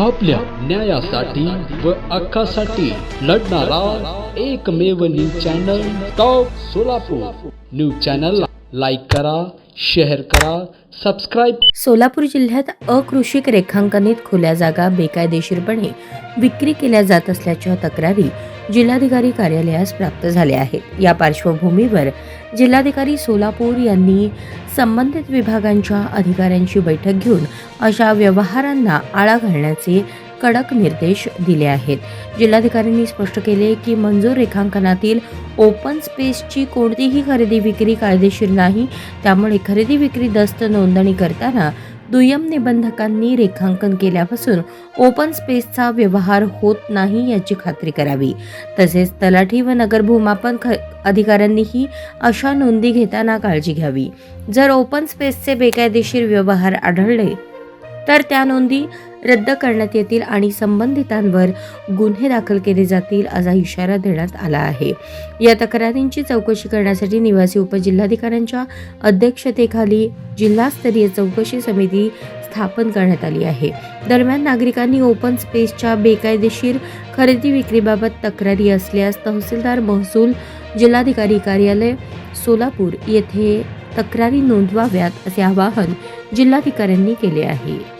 आपल्या न्यायासाठी व हक्कासाठी लढणारा एकमेव news channel top Solapur. News चॅनलला लाईक करा शेअर करा सबस्क्राईब सोलापूर जिल्ह्यात अकृषिक रेखांकनित खुल्या जागा बेकायदेशीरपणे विक्री केल्या जात असल्याच्या तक्रारी जिल्हाधिकारी कार्यालयास प्राप्त झाले आहेत या पार्श्वभूमीवर जिल्हाधिकारी सोलापूर यांनी संबंधित विभागांच्या अधिकाऱ्यांची बैठक घेऊन अशा व्यवहारांना आळा घालण्याचे कडक निर्देश दिले आहेत. जिल्हाधिकाऱ्यांनी स्पष्ट केले की मंजूर रेखांकनातील ओपन स्पेसची कोणतीही खरेदी विक्री कायदेशीर नाही. त्यामुळे खरेदी विक्री दस्त नोंदणी करताना दुय्यम निबंधकांनी रेखांकन केल्यापासून ओपन स्पेसचा व्यवहार होत नाही याची खात्री करावी. तसेच तलाठी व नगर भूमापन ख अधिकाऱ्यांनीही अशा नोंदी घेताना काळजी घ्यावी. जर ओपन स्पेसचे बेकायदेशीर व्यवहार आढळले तर त्या नोंदी रद्द करण्यात येतील आणि संबंधितांवर गुन्हे दाखल केले जातील असा इशारा देण्यात आला आहे. या तक्रारींची चौकशी करण्यासाठी निवासी उपजिल्हाधिकाऱ्यांच्या अध्यक्षतेखाली जिल्हास्तरीय चौकशी समिती स्थापन करण्यात आली आहे. दरम्यान नागरिकांनी ओपन स्पेसच्या बेकायदेशीर खरेदी विक्रीबाबत तक्रारी असल्यास तहसीलदार महसूल जिल्हाधिकारी कार्यालय सोलापूर येथे तक्रारी नोंदवाव्यात असे आवाहन जिल्हाधिकाऱ्यांनी केले आहे.